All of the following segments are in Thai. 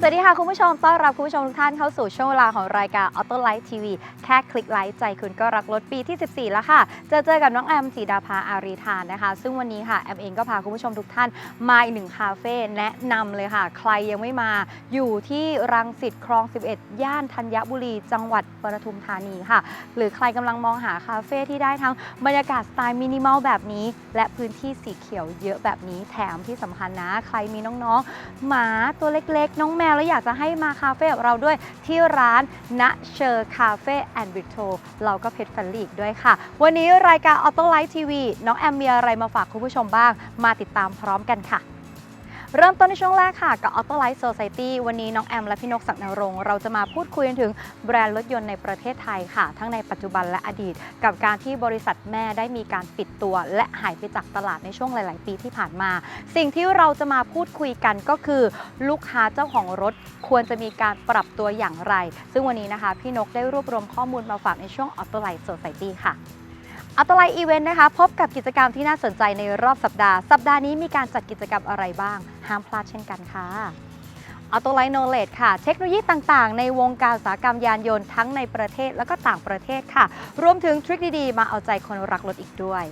สวัสดีค่ะ คุณผู้ชม ต้อนรับคุณผู้ชมทุกท่านเข้าสู่ช่วงเวลาของรายการ Auto Light TV แค่คลิกไลค์ใจคุณก็รักรถปีที่ 14 แล้วค่ะเจอเจอกับน้องแอมสีดาภาอารีทานนะคะ ซึ่งวันนี้ค่ะ แอมเองก็พาคุณผู้ชมทุกท่านมาอีกหนึ่งคาเฟ่แนะนำเลยค่ะ ใครยังไม่มาอยู่ที่รังสิตคลอง 11 ย่านธัญบุรี จังหวัดปทุมธานีค่ะ หรือใครกำลังมองหาคาเฟ่ที่ได้ทั้งบรรยากาศสไตล์มินิมอลแบบนี้ และพื้นที่สีเขียวเยอะแบบนี้แถมที่สำคัญนะ ใครมีน้องๆ หมาตัวเล็ก ๆ น้องแมวแล้วอยากจะให้มาคาเฟ่กับเราด้วยที่ร้านณเชอร์คาเฟ่แอนด์บิโทเราก็เพชรแฟนลีกด้วยค่ะ วันนี้รายการออโต้ไลท์ทีวีน้องแอมมีอะไรมาฝากคุณผู้ชมบ้าง มาติดตามพร้อมกันค่ะ เริ่มต้นในช่วงแรกค่ะ กับ Auto Light Society วันนี้น้องแอมและพี่นกศักดิ์นรงค์เราจะมาพูดคุยถึงแบรนด์รถยนต์ในประเทศไทยค่ะ ทั้งในปัจจุบันและอดีต กับการที่บริษัทแม่ได้มีการปิดตัว และหายไปจากตลาดในช่วงหลาย ๆ ปีที่ผ่านมา สิ่งที่เราจะมาพูดคุยกันก็คือ ลูกค้าเจ้าของรถควรจะมีการปรับตัวอย่างไร ซึ่งวันนี้นะคะ พี่นกได้รวบรวมข้อมูลมาฝากในช่วง Auto Light Society ค่ะ อัตไลอีเวนต์นะคะ พบกับกิจกรรมที่น่าสนใจในรอบสัปดาห์ สัปดาห์นี้มีการจัดกิจกรรมอะไรบ้าง ห้ามพลาดเช่นกันค่ะอัตไลโนเลดค่ะ เทคโนโลยีต่างๆ ในวงการอุตสาหกรรมยานยนต์ทั้งในประเทศและก็ต่างประเทศค่ะ รวมถึงทริคดีๆ มาเอาใจคนรักรถอีกด้วย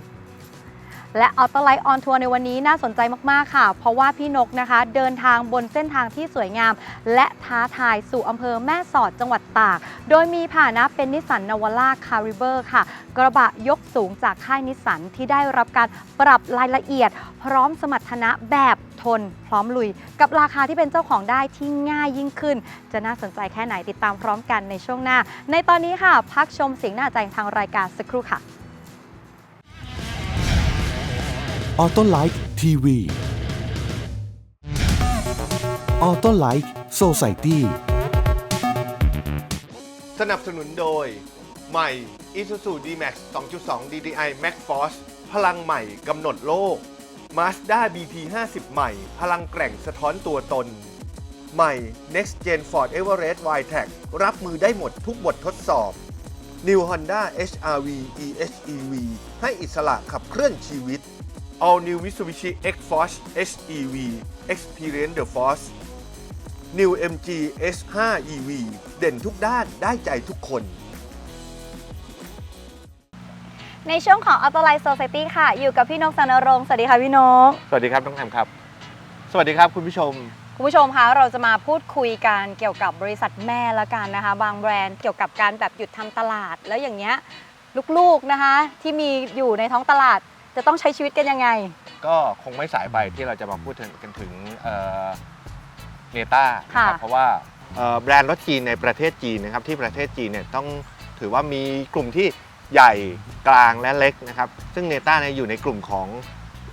และออโตไลท์ออนทัวร์ในวันนี้น่าสนใจมาก ๆ ค่ะ เพราะว่าพี่นกนะคะ เดินทางบนเส้นทางที่สวยงาม และท้าทายสู่อำเภอแม่สอดจังหวัดตาก โดยมีผ่านะเป็นนิสสันนาวาร่าคาริเบอร์ค่ะ กระบะยกสูงจากค่ายนิสสันที่ได้รับการปรับรายละเอียด พร้อมสมรรถนะแบบทน พร้อมลุย กับราคาที่เป็นเจ้าของได้ที่ง่ายยิ่งขึ้น จะน่าสนใจแค่ไหนติดตามพร้อมกันในช่วงหน้า ในตอนนี้ค่ะ พักชมเสียงหน้าใจทางรายการสักครู่ค่ะ ออโต้ไลท์ทีวีออโต้ไลท์โซไซตี้สนับสนุนโดย ใหม่ Isuzu D-Max 2.2 DDI Max Force พลังใหม่กำหนดโลก Mazda BP 50 ใหม่ พลังแกร่งสะท้อนตัวตน ใหม่ Next Gen Ford Everest Wildtrak รับมือได้หมดทุกบททดสอบ New Honda HR-V EHEV ให้อิสระขับเคลื่อนชีวิต All New Mitsubishi X-Force HEV Experience the Force New MG S5 EV เด่นทุกด้านได้ใจทุกคน ในช่วงของ Auto Life Society ค่ะ อยู่กับพี่นกสนรงค์สวัสดีค่ะพี่นก สวัสดีครับน้องแอมครับ สวัสดีครับคุณผู้ชม คุณผู้ชมคะเราจะมาพูดคุยกันเกี่ยวกับบริษัทแม่ละกันนะคะ บางแบรนด์เกี่ยวกับการแบบหยุดทำตลาด แล้วอย่างเงี้ยลูกๆนะคะที่มีอยู่ในท้องตลาด จะต้องใช้ชีวิตกันยังไง ก็คงไม่สายไปที่เราจะมาพูดถึงกันถึงเนต้านะครับ ค่ะ เพราะว่าเอ่อแบรนด์รถจีนในประเทศจีนนะครับที่ประเทศจีนเนี่ยต้องถือว่ามีกลุ่มที่ใหญ่กลางและเล็กนะครับ ซึ่งเนต้าเนี่ยอยู่ในกลุ่มของ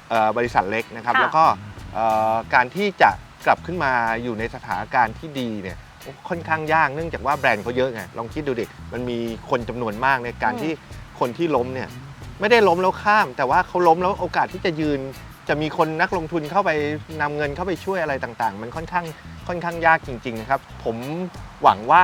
เออบริษัทเล็กนะครับ ค่ะ แล้วก็เอ่อการที่จะกลับขึ้นมาอยู่ในสถานการณ์ที่ดีเนี่ยค่อนข้างยากเนื่องจากว่าแบรนด์เขาเยอะไงลองคิดดูดิมันมีคนจำนวนมากในการที่คนที่ล้มเนี่ย ไม่ได้ล้มแล้วข้าม แต่ว่าเขาล้มแล้วโอกาสที่จะยืน จะมีคนนักลงทุนเข้าไปนำเงินเข้าไปช่วยอะไรต่างๆ มันค่อนข้างค่อนข้างยากจริงๆนะครับ ผมหวังว่า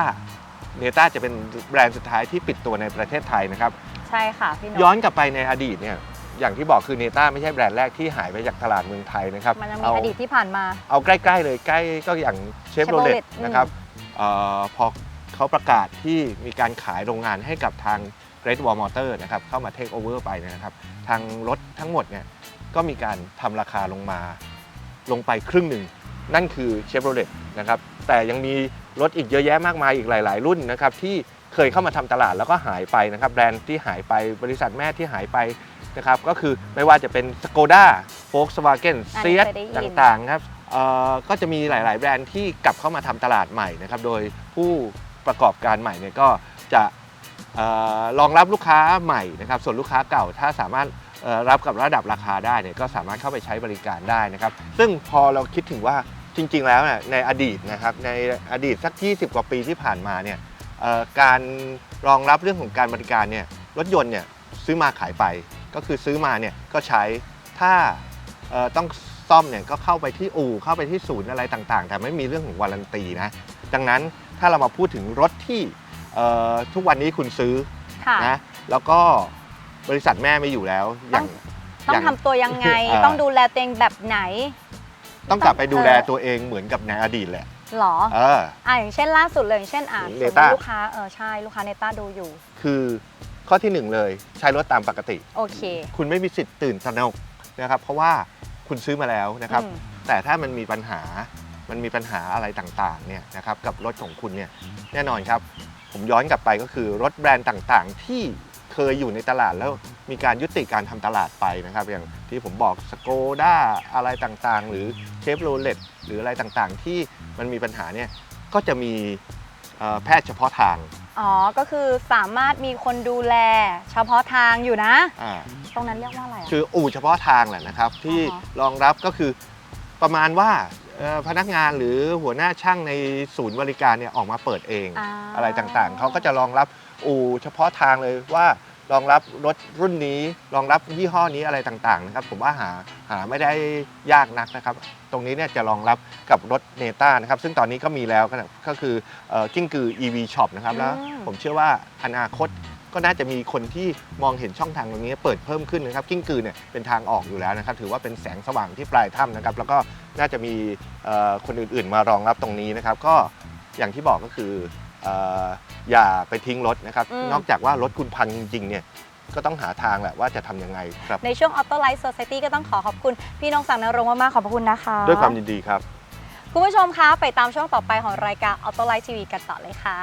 เนต้าจะเป็นแบรนด์สุดท้ายที่ปิดตัวในประเทศไทยนะครับ ใช่ค่ะพี่นกย้อนกลับไปในอดีตเนี่ยอย่างที่บอกคือเนต้าไม่ใช่แบรนด์แรกที่หายไปจากตลาดเมืองไทยนะครับมันยังมีเอาอดีตที่ผ่านมาเอาใกล้ๆเลยใกล้ก็อย่างเชฟโรเลต Chevrolet อืมนะครับเออพอเขาประกาศที่มีการขายโรงงานให้กับทาง Great Wall Motor นะครับเข้ามาเทคโอเวอร์ไปเนยนะครับ ทางรถทั้งหมดเนี่ยก็มีการทำราคาลงมาลงไปครึ่งหนึ่ง นั่นคือ Chevrolet นะครับแต่ยังมีรถอีกเยอะแยะมากมายอีกหลาย ๆ รุ่นนะครับที่เคยเข้ามาทำตลาดแล้วก็หายไปนะครับแบรนด์ที่หายไปบริษัทแม่ที่หายไปนะครับก็คือไม่ว่าจะเป็น Skoda Volkswagen อันนี้เซียเคยได้ยินต่างๆครับเอ่อก็จะมีหลาย ๆ แบรนด์ที่กลับเข้ามาทำตลาดใหม่นะครับโดยผู้ประกอบการใหม่เนี่ยก็จะเออ รองรับลูกค้าใหม่นะครับส่วนลูกค้าเก่าถ้าสามารถรับกับระดับราคาได้เนี่ยก็สามารถเข้าไปใช้บริการได้นะครับ ซึ่งพอเราคิดถึงว่าจริง ๆ แล้วเนี่ยในอดีตนะครับในอดีตสัก 20 กว่าปีที่ผ่านมาเนี่ยการรองรับเรื่องของการบริการเนี่ยรถยนต์เนี่ยซื้อมาขายไป ก็คือซื้อมาเนี่ยก็ใช้ถ้าต้องซ่อมเนี่ยก็เข้าไปที่อู่เข้าไปที่ศูนย์อะไรต่างๆ แต่ไม่มีเรื่องของวารันตีนะดังนั้นถ้าเรามาพูดถึงรถที่ อ่อทุกวันนี้คุณซื้อค่ะ นะแล้วก็บริษัทแม่ไม่อยู่แล้ว อย่าง ต้ออย่างงทำตัวยังไงอ่าต้องดูแลตัวเองแบบไหน ต้องกลับไปดูแลเออตัวเองเหมือนกับในอดีตแหละหรอ เออ อ่าอย่างเช่นล่าสุดเลยอย่างเช่นอ่าเนสมมต้าติลูกค้าเออใช่ลูกค้าเนต้าดูอยู่ คือข้อที่หนึ่งเลยใช้รถตามปกติ โอเคคุณไม่มีสิทธิ์ตื่นตระหนกนะครับเพราะว่าคุณซื้อมาแล้วนะครับ อืมแต่ถ้ามันมีปัญหา มันมีปัญหาอะไรต่างๆ เนี่ยนะครับ กับรถของคุณเนี่ย แน่นอนครับ ผมย้อนกลับไปก็คือรถแบรนด์ต่างๆ ที่เคยอยู่ในตลาดแล้วมีการยุติการทำตลาดไปนะครับ อย่างที่ผมบอกสโกด้าอะไรต่างๆ หรือเชฟโรเลตหรืออะไรต่างๆ ที่มันมีปัญหาเนี่ยก็จะมีเอ่อแพทย์เฉพาะทาง อ๋อ ก็คือสามารถมีคนดูแลเฉพาะทางอยู่นะอ่าตรงนั้นเรียกว่าอะไรอะคืออู่เฉพาะทางแหละนะครับ ที่อ่าฮะรองรับก็คือประมาณว่าเอ่อ พนักงานหรือหัวหน้าช่างในศูนย์บริการเนี่ยออกมาเปิดเองอ่าอะไรต่างๆ เขาก็จะรองรับอู่เฉพาะทางเลยว่ารองรับรถรุ่นนี้รองรับยี่ห้อนี้อะไรต่างๆนะครับผมว่าหาหาไม่ได้ยากนักนะครับ ตรงนี้เนี่ยจะรองรับกับรถเนต้านะครับ ซึ่งตอนนี้ก็มีแล้วก็ก็คือเอ่อกิ้งกือ EV Shop นะครับแล้วอืมผมเชื่อว่าอนาคต ก็น่าจะมีคนที่มองเห็นช่องทางตรงนี้เปิดเพิ่มขึ้นนะครับกิ้งกือเนี่ยเป็นทางออกอยู่แล้วนะครับถือว่าเป็นแสงสว่างที่ปลายถ้ำนะครับแล้วก็น่าจะมีเอ่อคนอื่นๆ มารองรับตรงนี้นะครับก็อย่างที่บอกก็คือเอ่ออย่าไปทิ้งรถนะครับอืม นอกจากว่ารถคุณพังจริงๆเนี่ยก็ต้องหาทางแหละว่าจะทำยังไงครับในช่วง Auto Life Society ก็ต้องขอขอบคุณ พี่น้องสังนรงค์มากๆขอบพระคุณนะคะด้วยความยินดีครับ คุณผู้ชมคะ ไปตามช่วงต่อไปของรายการ Auto Life TV กันต่อเลยค่ะ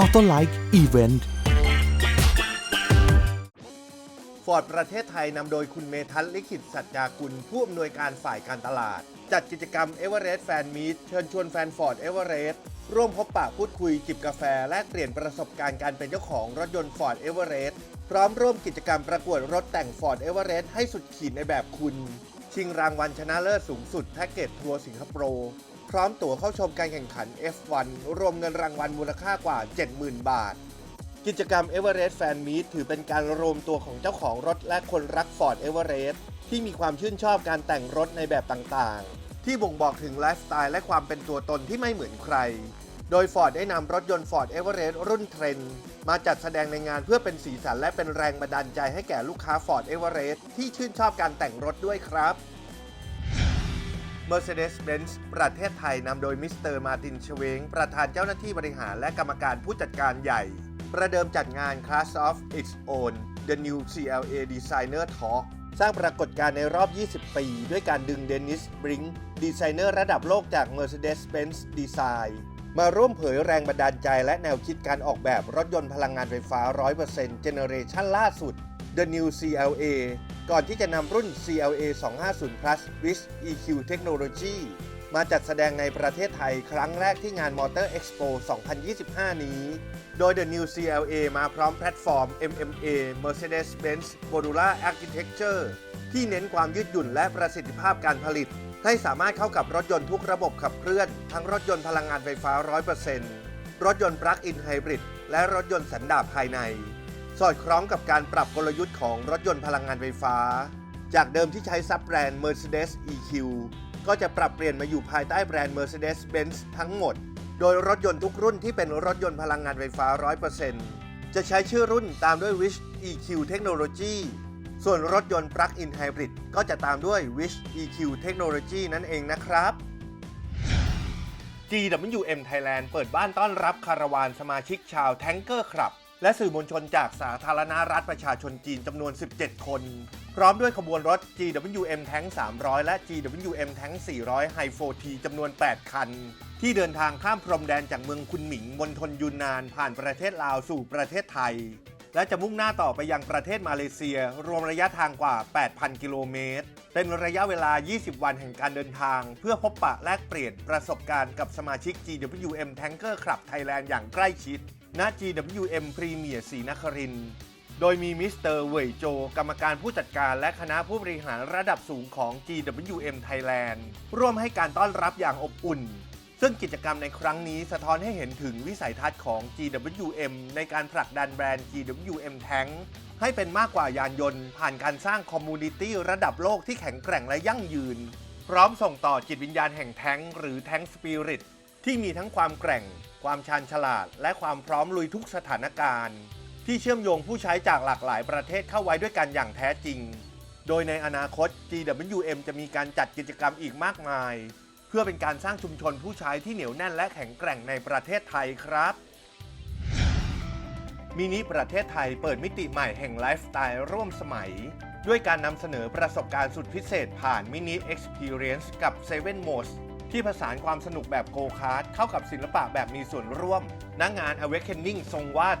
ออโตไลค์อีเวนต์ฟอร์ดประเทศไทยนำโดยคุณเมทัศน์ลิขิตสัจจากุล ผู้อำนวยการฝ่ายการตลาด จัดกิจกรรมเอเวอเรสต์แฟนมีตเชิญชวนแฟนฟอร์ดเอเวอเรสต์ร่วมพบปะพูดคุยจิบกาแฟ แลกเปลี่ยนประสบการณ์การเป็นเจ้าของรถยนต์ฟอร์ดเอเวอเรสต์พร้อมร่วมกิจกรรมประกวดรถแต่งฟอร์ดเอเวอเรสต์ให้สุดขีดในแบบคุณ ชิงรางวัลชนะเลิศสูงสุดแพ็กเกจทัวร์สิงคโปร์ พร้อมตั๋วเข้าชมการแข่งขัน F1 รวมเงินรางวัลมูลค่ากว่า 70,000 บาท กิจกรรม Everest Fan Meet ถือเป็นการรวมตัวของเจ้าของรถและคนรัก Ford Everest ที่มีความชื่นชอบการแต่งรถในแบบต่างๆ ที่บ่งบอกถึงไลฟ์สไตล์และความเป็นตัวตนที่ไม่เหมือนใคร โดย Ford ได้นำรถยนต์ Ford Everest รุ่นเทรนมาจัดแสดงในงานเพื่อเป็นสีสันและเป็นแรงบันดาลใจให้แก่ลูกค้า Ford Everest ที่ชื่นชอบการแต่งรถด้วยครับ Mercedes-Benz ประเทศไทยนำโดยมิสเตอร์มาตินเชเวงประธานเจ้าหน้าที่บริหารและกรรมการผู้จัดการใหญ่ ประเดิมจัดงาน Class of Its Own The New CLA Designer Talk สร้างปรากฏการณ์ในรอบ 20 ปี ด้วยการดึงเดนิสบริงดีไซเนอร์ระดับโลกจาก Mercedes-Benz Design มาร่วมเผยแรงบันดาลใจและแนวคิดการออกแบบรถยนต์พลังงานไฟฟ้า 100%เจเนเรชันล่าสุด The New CLA ก่อนที่จะนำรุ่น CLA 250 Plus with EQ Technology มาจัดแสดงในประเทศไทยครั้งแรกที่งาน Motor Expo 2025 นี้ โดย The New CLA มาพร้อมแพลตฟอร์ม MMA Mercedes-Benz Modular Architecture ที่เน้นความยืดหยุ่นและประสิทธิภาพการผลิต ให้สามารถเข้ากับรถยนต์ทุกระบบขับเคลื่อน ทั้งรถยนต์พลังงานไฟฟ้า 100%รถยนต์ปลั๊กอินไฮบริดและรถยนต์สันดาปภายใน สอดคล้องกับการปรับกลยุทธ์ของรถยนต์พลังงานไฟฟ้า จากเดิมที่ใช้ซับแบรนด์ Mercedes EQ ก็จะปรับเปลี่ยนมาอยู่ภายใต้แบรนด์ Mercedes-Benz ทั้งหมด โดยรถยนต์ทุกรุ่นที่เป็นรถยนต์พลังงานไฟฟ้า 100%จะใช้ชื่อรุ่นตามด้วย Wish EQ Technology ส่วนรถยนต์ Plug-in Hybrid ก็จะตามด้วย Wish EQ Technology นั่นเองนะครับ GWM Thailand เปิดบ้านต้อนรับคาราวานสมาชิกชาวแทงเกอร์ครับ และสื่อมวลชนจากสาธารณรัฐประชาชนจีนจำนวน 17 คน พร้อมด้วยขบวนรถ GWM Tank 300 และ GWM Tank 400 Hi4T จำนวน 8 คัน ที่เดินทางข้ามพรมแดนจากเมืองคุนหมิงมณฑลยูนนาน ผ่านประเทศลาวสู่ประเทศไทย และจะมุ่งหน้าต่อไปยังประเทศมาเลเซีย รวมระยะทางกว่า 8,000 กิโลเมตร เป็นระยะเวลา 20 วันแห่งการเดินทาง เพื่อพบปะแลกเปลี่ยนประสบการณ์กับสมาชิก GWM Tanker Club Thailand อย่างใกล้ชิด ณ GWM Premier ศรีนคริน โดยมีมิสเตอร์เวยโจ กรรมการผู้จัดการและคณะผู้บริหารระดับสูงของ GWM Thailand ร่วมให้การต้อนรับอย่างอบอุ่น ซึ่งกิจกรรมในครั้งนี้สะท้อนให้เห็นถึงวิสัยทัศน์ของ GWM ในการผลักดันแบรนด์ GWM Tank ให้เป็นมากกว่ายานยนต์ ผ่านการสร้างคอมมูนิตี้ระดับโลกที่แข็งแกร่งและยั่งยืน พร้อมส่งต่อจิตวิญญาณแห่งแท้งหรือแท้งสปิริตที่มีทั้งความแกร่ง ความชาญฉลาด และความพร้อมลุยทุกสถานการณ์ ที่เชื่อมโยงผู้ใช้จากหลากหลายประเทศเข้าไว้ด้วยกันอย่างแท้จริง โดยในอนาคต GWM จะมีการจัดกิจกรรมอีกมากมาย เพื่อเป็นการสร้างชุมชนผู้ใช้ที่เหนียวแน่นและแข็งแกร่งในประเทศไทยครับมินิประเทศไทยเปิดมิติใหม่แห่งไลฟ์สไตล์ร่วมสมัย ด้วยการนำเสนอประสบการณ์สุดพิเศษผ่านมินิ Experience กับ7 Modes ที่ผสานความสนุกแบบโกคาร์ดเข้ากับศิลปะแบบมีส่วนร่วมณงาน Awakening ทรงวาด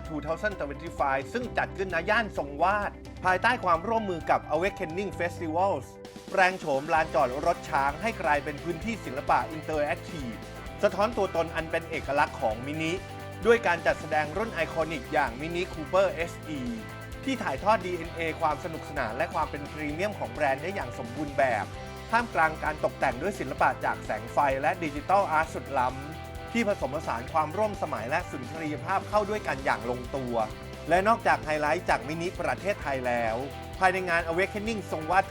2025 ซึ่งจัดขึ้นณย่านทรงวาด ภายใต้ความร่วมมือกับ Awakening Festivals แปลงโฉมลานจอดรถช้างให้กลายเป็นพื้นที่ศิลปะอินเตอร์แอคทีฟสะท้อนตัวตนอันเป็นเอกลักษณ์ของมินิ ด้วยการจัดแสดงรุ่นไอคอนิกอย่างมินิคูเปอร์ SE ที่ถ่ายทอด DNA ความสนุกสนานและความเป็นพรีเมียมของแบรนด์ได้อย่างสมบูรณ์แบบ ท่ามกลางการตกแต่งด้วยศิลปะจากแสงไฟและดิจิทัลอาร์ตสุดล้ำ ที่ผสมผสานความร่วมสมัยและสุนทรียภาพเข้าด้วยกันอย่างลงตัว และนอกจากไฮไลท์จากมินิประเทศไทยแล้ว ภายในงาน Awakening ทรงวาด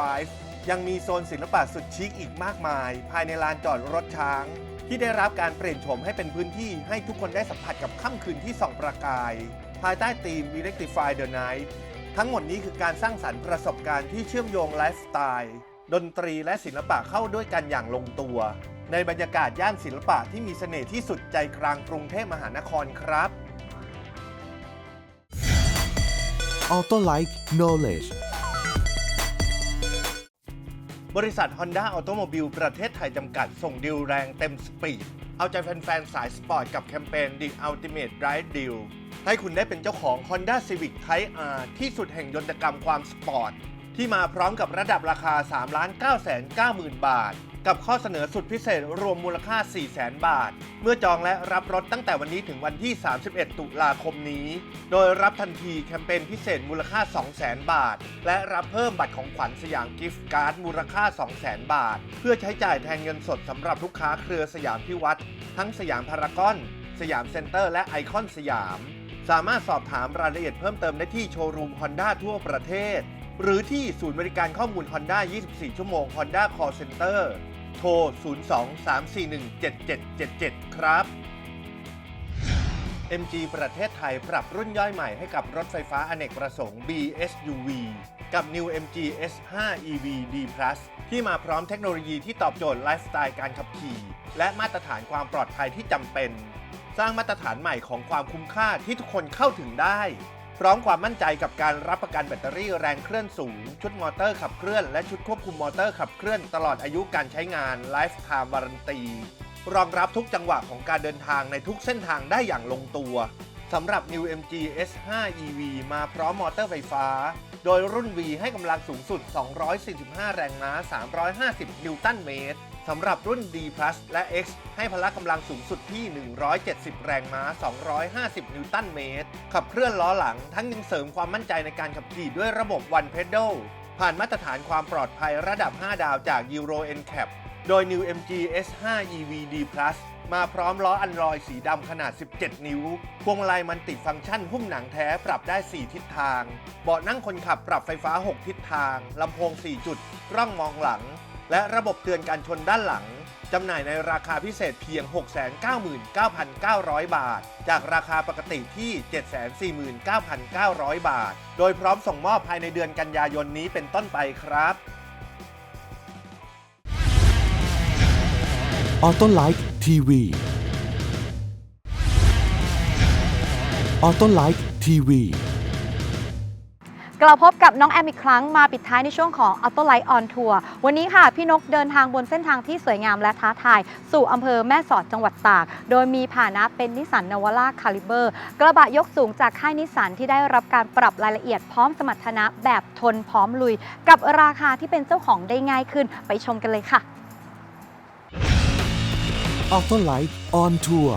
2025 ยังมีโซนศิลปะสุดชิคอีกมากมาย ภายในลานจอดรถช้าง ที่ได้รับการเปลี่ยนโฉมให้เป็นพื้นที่ให้ทุกคนได้สัมผัสกับค่ำคืนที่ส่องประกาย ภายใต้ธีม Electrify the Night ทั้งหมดนี้คือการสร้างสรรค์ประสบการณ์ที่เชื่อมโยงไลฟ์สไตล์ ดนตรีและศิลปะเข้าด้วยกันอย่างลงตัว ในบรรยากาศย่านศิลปะที่มีเสน่ห์ที่สุดใจกลางกรุงเทพมหานครครับ Auto Like Knowledge บริษัท Honda Automobile ประเทศไทยจำกัดส่งดิวแรงเต็มสปีด เอาใจแฟนๆ สายสปอร์ตกับแคมเปญ The Ultimate Drive Deal ให้คุณได้เป็นเจ้าของ Honda Civic Type R ที่สุดแห่งยนตกรรมความสปอร์ต ที่มาพร้อมกับระดับราคา 3 9 9 0 0 0 บาท กับข้อเสนอสุดพิเศษรวมมูลค่า 4 0 0 0 0 0 บาท เมื่อจองและรับรถตั้งแต่วันนี้ถึงวันที่ 31 ตุลาคมนี้ โดยรับทันทีแคมเปญพิเศษมูลค่า 200,000 บาท และรับเพิ่มบัตรของขวัญสยามกิฟต์การ์ดมูลค่า 200,000 บาท เพื่อใช้จ่ายแทนเงินสดสำหรับลูกค้าเครือสยามพิวัตรทั้งสยามพารากอน สยามเซ็นเตอร์และไอคอนสยาม สามารถสอบถามรายละเอียดเพิ่มเติมได้ที่โชว์รูม Honda ทั่วประเทศ หรือที่ศูนย์บริการข้อมูล Honda 24 ชั่วโมง Honda Call Center โทร 02-341-7777 ครับ MG ประเทศไทยปรับรุ่นย่อยใหม่ให้กับรถไฟฟ้าอเนกประสงค์ BSUV กับ New MG S5 EV D+ ที่มาพร้อมเทคโนโลยีที่ตอบโจทย์ไลฟ์สไตล์การขับขี่ และมาตรฐานความปลอดภัยที่จำเป็น สร้างมาตรฐานใหม่ของความคุ้มค่าที่ทุกคนเข้าถึงได้ พร้อมความมั่นใจกับการรับประกันแบตเตอรี่แรงเคลื่อนสูง ชุดมอเตอร์ขับเคลื่อน และชุดควบคุมมอเตอร์ขับเคลื่อนตลอดอายุการใช้งาน Lifetime Warranty รองรับทุกจังหวะของการเดินทางในทุกเส้นทางได้อย่างลงตัวสำหรับ New MG S5 EV มาพร้อมมอเตอร์ไฟฟ้า โดยรุ่น V ให้กำลังสูงสุด 245 แรงม้า 350 นิวตันเมตร สำหรับรุ่น D+ และ X ให้พละกำลังสูงสุดที่ 170 แรงม้า 250 นิวตันเมตร ขับเคลื่อนล้อหลัง ทั้งยังเสริมความมั่นใจในการขับขี่ด้วยระบบ One Pedal ผ่านมาตรฐานความปลอดภัยระดับ 5 ดาวจาก Euro NCAP โดย New MG S5 EV D+ มาพร้อมล้ออันลอยสีดำขนาด 17 นิ้ว พวงมาลัยมันติดฟังก์ชันหุ้มหนังแท้ปรับได้ 4 ทิศทาง เบาะนั่งคนขับปรับไฟฟ้า 6 ทิศทาง ลำโพง 4 จุด กล้องมองหลัง และระบบเตือนการชนด้านหลังจำหน่ายในราคาพิเศษเพียง 699,900 บาท จากราคาปกติที่ 749,900 บาท โดยพร้อมส่งมอบภายในเดือนกันยายนนี้เป็นต้นไปครับ Auto Like TV Auto Like TV กลับพบกับน้องแอมอีกครั้งมาปิดท้ายในช่วงของ Auto Light on Tour วันนี้ค่ะ พี่นกเดินทางบนเส้นทางที่สวยงามและท้าทาย สู่อำเภอแม่สอดจังหวัดตาก โดยมีผ่านะเป็นนิสสันนวาร่าคาลิเบอร์กระบะยกสูงจากค่ายนิสสันที่ได้รับการปรับรายละเอียดพร้อมสมรรถนะแบบทนพร้อมลุย กับราคาที่เป็นเจ้าของได้ง่ายขึ้นไปชมกันเลยค่ะ Auto Like on Tour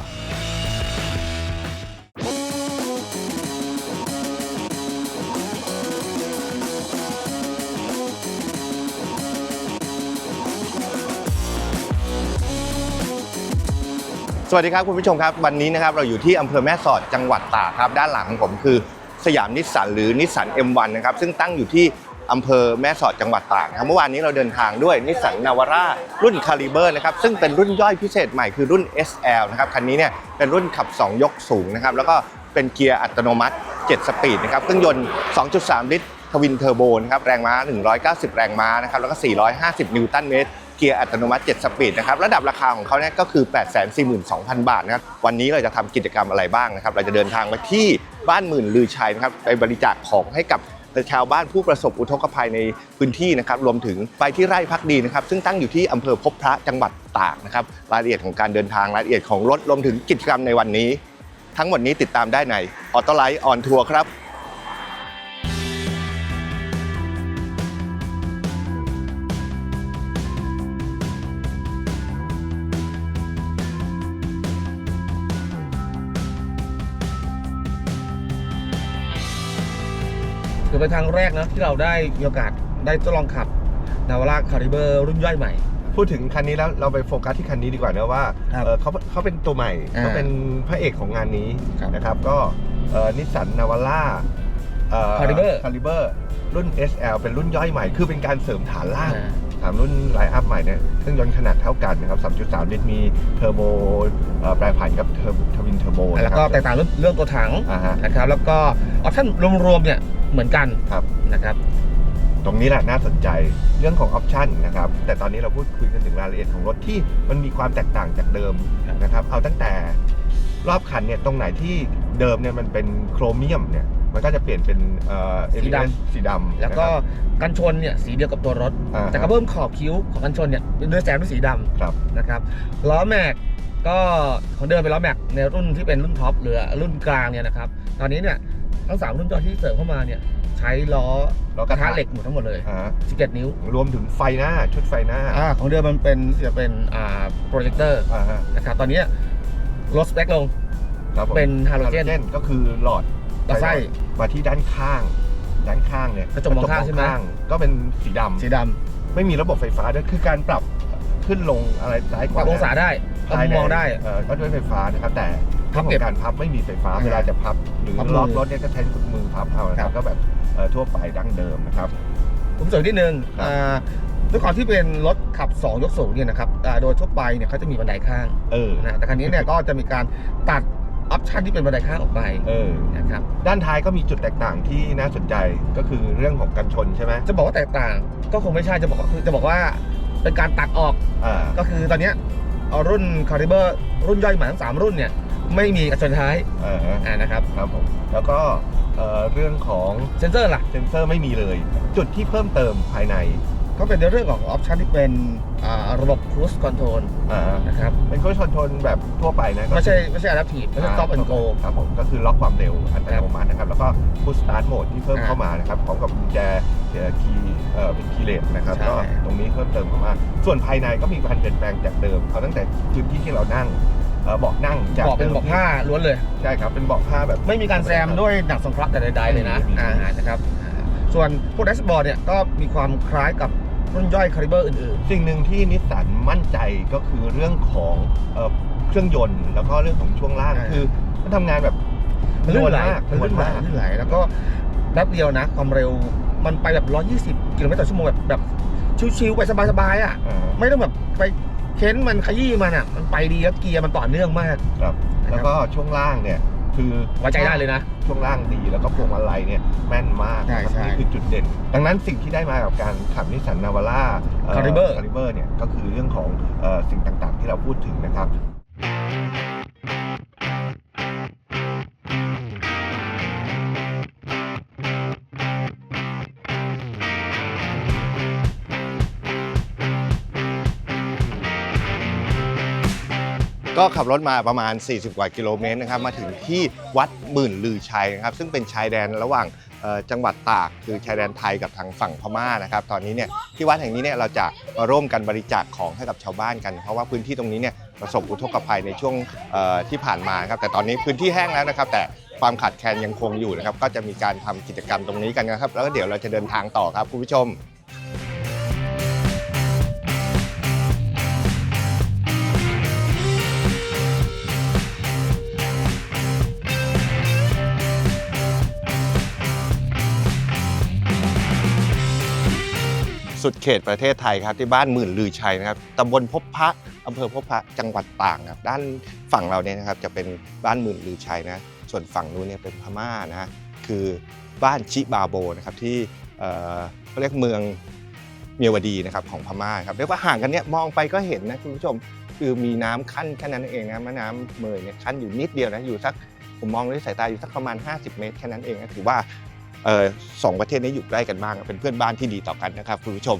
สวัสดีครับคุณผู้ชมครับวันนี้นะครับเราอยู่ที่อำเภอแม่สอดจังหวัดตากครับด้านหลังของผมคือสยามนิสสันหรือนิสสัน M1 นะครับซึ่งตั้งอยู่ที่อำเภอแม่สอดจังหวัดตากนะครับเมื่อวานนี้เราเดินทางด้วยนิสสันนาวาร่ารุ่นคาลิเบอร์นะครับซึ่งเป็นรุ่นย่อยพิเศษใหม่คือรุ่น SL นะครับคันนี้เนี่ยเป็นรุ่นขับ 2 ยกสูงนะครับแล้วก็เป็นเกียร์อัตโนมัติ 7 สปีดนะครับเครื่องยนต์ 2.3 ลิตรทวินเทอร์โบนะครับแรงม้า 190 แรงม้านะครับแล้วก็ 450 นิวตันเมตร เกียร์อัตโนมัติ 7 สปีดนะครับระดับราคาของเขาเนี่ยก็คือ 842,000 บาทนะครับวันนี้เราจะทำกิจกรรมอะไรบ้างนะครับเราจะเดินทางไปที่บ้านหมื่นลือชัยนะครับไปบริจาคของให้กับชาวบ้านผู้ประสบอุทกภัยในพื้นที่นะครับรวมถึงไปที่ไร่พักดีนะครับซึ่งตั้งอยู่ที่อำเภอพบพระจังหวัดตากนะครับรายละเอียดของการเดินทางรายละเอียดของรถรวมถึงกิจกรรมในวันนี้ ทั้งหมดนี้ติดตามได้ในออโตไลท์ออนทัวร์ครับ อเป็นครั้งแรกนะที่เราได้มีโอกาสได้ทดลองขับนาวาร่าคาริเบอร์รุ่นย่อยใหม่ พูดถึงคันนี้แล้วเราไปโฟกัสที่คันนี้ดีกว่านะว่าครับเอ่อเขาเขาเป็นตัวใหม่อ่าเขาเป็นพระเอกของงานนี้ครับนะครับก็นิสสันนาวาร่า Caliber คาลิเบอร์รุ่น SL เป็นรุ่นย่อยใหม่ คือเป็นการเสริมฐานล่าง อ่าถามรุ่นไลน์อัพใหม่เนี่ยเครื่องยนต์ขนาดเท่ากันนะครับ 3.3 ลิตรมีเทอร์โบเอ่อแปรผันกับเทอร์ทวินเทอร์โบแล้วก็แตกต่างเรื่องเรื่องตัวถังอ่าฮะ นะครับแล้วก็ออปชั่นรวมๆเนี่ย เหมือนกันครับ นะครับ ตรงนี้แหละน่าสนใจเรื่องของออปชันนะครับ แต่ตอนนี้เราพูดคุยกันถึงรายละเอียดของรถที่มันมีความแตกต่างจากเดิมครับนะครับ เอาตั้งแต่รอบคันเนี่ยตรงไหนที่เดิมเนี่ยมันเป็นโครเมียมเนี่ยมันก็จะเปลี่ยนเป็นเอ่อสีดำ ABS สีดำแล้วก็นะครับกันชนเนี่ยสีเดียวกับตัวรถอ่าฮะแต่ก็เพิ่มขอบคิ้วของกันชนเนี่ยด้วยแซมด้วยสีดำครับนะครับล้อแม็กก็ของเดิมเป็นล้อแม็กในรุ่นที่เป็นรุ่นท็อปหรือรุ่นกลางเนี่ยนะครับ ตอนนี้เนี่ย ทั้งสามรุ่นจอที่เสริมเข้ามาเนี่ยใช้ล้อล้อกกระระทะทะเหล็กหมดทั้งหมดเลย อ่าฮะ17 นิ้วรวมถึงไฟหน้าชุดไฟหน้าอ่าของเดิมมันเป็นจะเป็นอ่าโปรเจคเตอร์อ่าฮะนะครับตอนนี้ลดสเปคลง ครับผมเป็นฮาโลเจน ก็คือหลอดต่อไส้ มาที่ด้านข้าง ด้านข้างเนี่ยกระจกมองข้างใช่ไหม ก็เป็นสีดำสีดไม่มีระบบไฟฟ้าด้วยคือการปรับขึ้นลงอะไรซ้ายำขปรัวาบองศาได้ปรับภายมุมในมองได้ เอ่อก็ด้วยไฟฟ้านะครับแต่ พับเรื่เก็อบงของการพับไม่มีไฟฟ้าอ่าเวลาจะพับหรือพับมือล็อกรถเนี่ยก็ใช้มือพับเอานะคครัรับ บก็แบบเอ่อทั่วไปดั้งเดิมนะครับ ผมเสริมนิดนึงครับ อ่าด้วยความที่เป็นรถขับ 2 ยกสูงเนี่ยนะครับอ่าโดยทั่วไปเนี่ยเขาจะมีบันไดข้างเออนะแต่ครั้นี้เนี่ยก็จะมีการตัดออปชันที่เป็นบันไดข้างออกไปเออ นะครับ ด้านท้ายก็มีจุดแตกต่างที่น่าสนใจก็คือเรื่องของกันชนใช่ไหมจะบอกว่าแตกต่างก็คงไม่ใช่จะบอกว่าคือจะบอกว่าเป็นการตัดออกอ่าก็คือตอนเนี้ยเอารุ่นคาริเบอร์รุ่นย่อยใหม่ทั้งสามรุ่นเนี่ย ไม่มีกระชนท้ายเออฮะอ่านะครับครับผมแล้วก็เอ่อเรื่องของเซนเซอร์ล่ะ เซ็นเซอร์ไม่มีเลย จุดที่เพิ่มเติมภายในก็เป็นในเรื่องของออปชันที่เป็นอ่าระบบ cruise control อ่านะครับ เป็นคอนโทรลแบบทั่วไปนะก็ไม่ใช่ไม่ใช่ adaptive ไม่ใช่ stop and go ครับผมก็คือล็อกความเร็วอัตโนมัตินะครับแล้วก็พุชสตาร์ทโหมดที่เพิ่มอ่าเข้ามานะครับพร้อมกับกุญแจคีย์เอ่อเป็นคีย์เลสนะครับใช่ ก็ตรงนี้เพิ่มเติมเข้ามา ส่วนภายในก็มีการเปลี่ยนแปลงจากเดิมเอาตั้งแต่พื้นที่ที่เรานั่ง เอ่อเบาะนั่งจากเบาะเป็นดิมเบาะผ้าล้วนเลย ใช่ครับเป็นเบาะผ้าแบบไม่มีการแซมด้วยหนังสงเคราะห์แต่ใดๆเลยนะไม่มีอ่านะครับอ่าส่วนพวกแดชบอร์ดเนี่ยก็มีความคล้ายกับรุ่นย่อยคาริเบอร์อื่นสิ่งหนึ่งที่นิสสันมั่นใจก็คือเรื่องของเอ่อเครื่องยนต์แล้วก็เรื่องของช่วงล่างใช่คือมันทำงานแบบๆมันลื่นไหลมากมันลื่นไหลมากลื่นไหลแล้วก็แป๊บเดียวนะ ความเร็วมันไปแบบ 120 กิโลเมตรต่อชั่วโมงแบบแบบชิวๆไปสบายๆอะ อ่า ไม่ต้องแบบไป เค้นมันขยี้มันอะ มันไปดีแล้วเกียร์มันต่อเนื่องมากครับนะครับ แล้วก็ช่วงล่างเนี่ย คือไว้ใจได้เลยนะ ช่วงล่างดีแล้วก็พวงมาลัยเนี่ยแม่นมากใช่นะครับใช่ นี่คือจุดเด่น ดังนั้นสิ่งที่ได้มากับการขับนิสสันนาวาร่า Caliber คาริเบอร์เนี่ยก็คือเรื่องของเอ่อสิ่งต่างๆ ที่เราพูดถึงนะครับ ก็ขับรถมาประมาณ 40 กว่ากิโลเมตรนะครับมาถึงที่วัดหมื่นลือชัยนะครับซึ่งเป็นชายแดนระหว่างจังหวัดตากคือชายแดนไทยกับทางฝั่งพม่านะครับตอนนี้เนี่ยที่วัดแห่งนี้เนี่ยเราจะมาร่วมกันบริจาคของให้กับชาวบ้านกัน เพราะว่าพื้นที่ตรงนี้เนี่ยประสบอุทกภัยในช่วงที่ผ่านมาครับแต่ตอนนี้พื้นที่แห้งแล้วนะครับ แต่ความขาดแคลนยังคงอยู่นะครับก็จะมีการทำกิจกรรมตรงนี้กันนะครับ แล้วก็เดี๋ยวเราจะเดินทางต่อครับคุณผู้ชม สุดเขตประเทศไทยครับที่บ้านหมื่นลือชัยนะครับตำบลพบพระอำเภอพบพระจังหวัดตากครับด้านฝั่งเราเนี่ยนะครับจะเป็นบ้านหมื่นลือชัยนะส่วนฝั่งนู้นเนี่ยเป็นพม่านะคือบ้านชิบาโบนะครับที่เขาเรียกเมืองเมียวดีนะครับของพม่าครับเรียกว่าห่างกันเนี่ยมองไปก็เห็นนะคุณผู้ชมคือมีน้ำขั้นแค่นั้นเองนะแม่น้ำเมยเนี่ยขั้นอยู่นิดเดียวนะอยู่สักผมมองด้วยสายตาอยู่สักประมาณ 50 เมตรแค่นั้นเองนะถือว่า สองประเทศนี้อยู่ใกล้กันมากเป็นเพื่อนบ้านที่ดีต่อกันนะครับคุณผู้ชม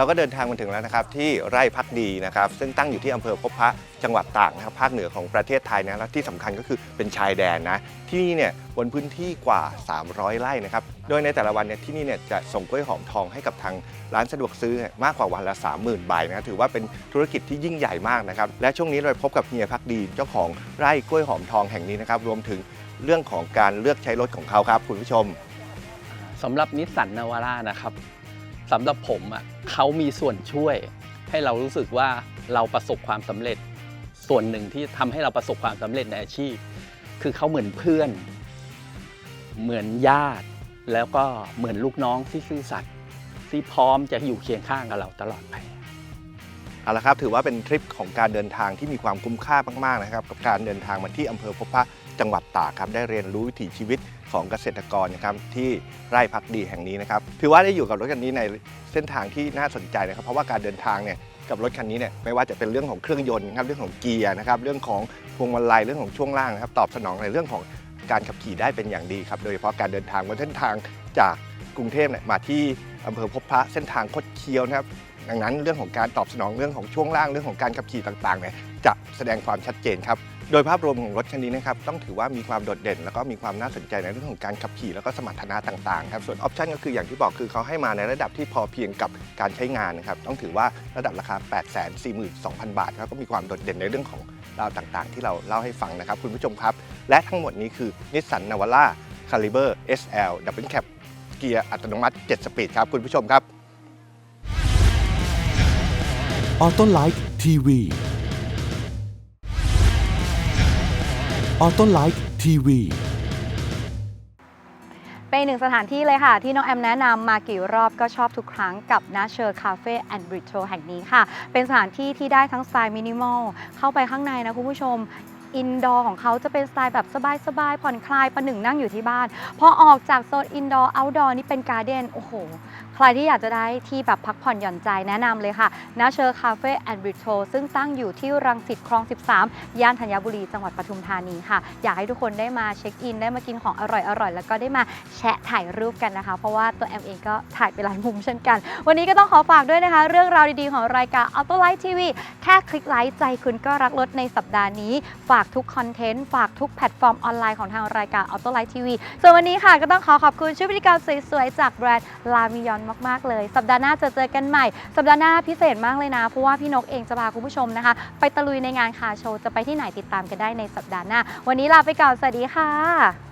เราก็เดินทางมาถึงแล้วนะครับที่ไร่พักดีนะครับ ซึ่งตั้งอยู่ที่อำเภอพบพระจังหวัดตากนะครับภาคเหนือของประเทศไทยนะและที่สำคัญก็คือเป็นชายแดนนะ ที่นี่เนี่ยบนพื้นที่กว่า 300 ไร่นะครับ โดยในแต่ละวันเนี่ยที่นี่เนี่ยจะส่งกล้วยหอมทองให้กับทางร้านสะดวกซื้อเนี่ยมากกว่าวันละ 30,000ใบนะถือว่าเป็นธุรกิจที่ยิ่งใหญ่มากนะครับ และช่วงนี้เราพบกับเฮียพักดีเจ้าของไร่กล้วยหอมทองแห่งนี้นะครับรวมถึงเรื่องของการเลือกใช้รถของเขาครับคุณผู้ชม สำหรับนิสสันนาวาร่านะครับ สำหรับผมอะเขามีส่วนช่วย ให้เรารู้สึกว่าเราประสบความสำเร็จ ส่วนหนึ่งที่ทำให้เราประสบความสำเร็จในอาชีพ คือเขาเหมือนเพื่อน เหมือนญาติ แล้วก็เหมือนลูกน้องที่ซื่อสัตย์ที่พร้อมจะอยู่เคียงข้างกับเราตลอดไป เอาละครับถือว่าเป็นทริปของการเดินทางที่มีความคุ้มค่ามากๆนะครับกับการเดินทางมาที่อำเภอพบพระจังหวัดตากครับได้เรียนรู้วิถีชีวิตของเกษตรกรนะครับที่ไร่พักดีแห่งนี้นะครับถือว่าได้อยู่กับรถคันนี้ในเส้นทางที่น่าสนใจนะครับ เพราะว่าการเดินทางเนี่ยกับรถคันนี้เนี่ยไม่ว่าจะเป็นเรื่องของเครื่องยนต์นะครับเรื่องของเกียร์นะครับเรื่องของพวงมาลัยเรื่องของช่วงล่างนะครับตอบสนองในเรื่องของการขับขี่ได้เป็นอย่างดีครับโดยเฉพาะการเดินทางบนเส้นทางจากกรุงเทพเนี่ยมาที่อำเภอพบพระเส้นทางคดเคี้ยวนะครับ ดังนั้นเรื่องของการตอบสนองเรื่องของช่วงล่างเรื่องของการขับขี่ต่างๆเนี่ยจะแสดงความชัดเจนครับ โดยภาพรวมของรถคันนี้นะครับต้องถือว่ามีความโดดเด่น แล้วก็มีความน่าสนใจในเรื่องของการขับขี่แล้วก็สมรรถนะต่างๆครับส่วนออปชันก็คืออย่างที่บอกคือเขาให้มาในระดับที่พอเพียงกับการใช้งานนะครับต้องถือว่าระดับราคา 8 4 2 0 0 0 บาทครับก็มีความโดดเด่นในเรื่องของราวต่างๆ ที่เราเล่าให้ฟังนะครับคุณผู้ชมครับ และทั้งหมดนี้คือ Nissan Navara Caliber SL Double Cab เกียร์อัตโนมัติ 7 สปีดครับคุณผู้ชมครับ ออโต้ไลท์ทีวีออโต้ไลท์ทีวีเป็นหนึ่งสถานที่เลยค่ะ ที่น้องแอมแนะนำมากี่รอบก็ชอบทุกครั้งกับนาเชอร์คาเฟ่แอนด์บริโ o แห่งนี้ค่ะ เป็นสถานที่ที่ได้ทั้งสไตล์มินิมอล เข้าไปข้างในนะคุณผู้ชมอินดอร์ของเขาจะเป็นสไตล์แบบสบายๆผ่อนคลายประหนึ่งนั่งอยู่ที่บ้าน พอออกจากโซนอินดอร์เอาท์ดอร์นี่เป็นการ์เด้นโอ้โห รที่อยากจะได้ที่แบบพักผ่อนหย่อนใจแนะนำเลยค่ะนาเชอร์คาเฟ่แอนด์บริโ o ซึ่งตั้งอยู่ที่รังสิตคลอง 13 ย่านธัญบุรี จังหวัดปทุมธานีค่ะ อยากให้ทุกคนได้มาเช็คอิน ได้มากินของอร่อยๆ แล้วก็ได้มาแชะถ่ายรูปกันนะคะ เพราะว่าตัวแอมเองก็ถ่ายไปหลายมุมเช่นกัน วันนี้ก็ต้องขอฝากด้วยนะคะ เรื่องราวดีๆ ของรายการ Auto Light TV แค่คลิกไลค์ใจคุณก็รักรถในสัปดาห์นี้ ฝากทุกคอนเทนต์ ฝากทุกแพลตฟอร์มออนไลน์ของทางรายการ Auto Light TV ส่วนวันนี้ค่ะก็ต้องขอขอบคุณชุดพิธีกรสวยๆจากแบรนด์ลามิยอนมากๆเลย สัปดาห์หน้าจะเจอกันใหม่ สัปดาห์หน้าพิเศษมากเลยนะ เพราะว่าพี่นกเองจะพาคุณผู้ชมนะคะ ไปตะลุยในงานคาโชว์จะไปที่ไหนติดตามกันได้ในสัปดาห์หน้า วันนี้ลาไปก่อนสวัสดีค่ะ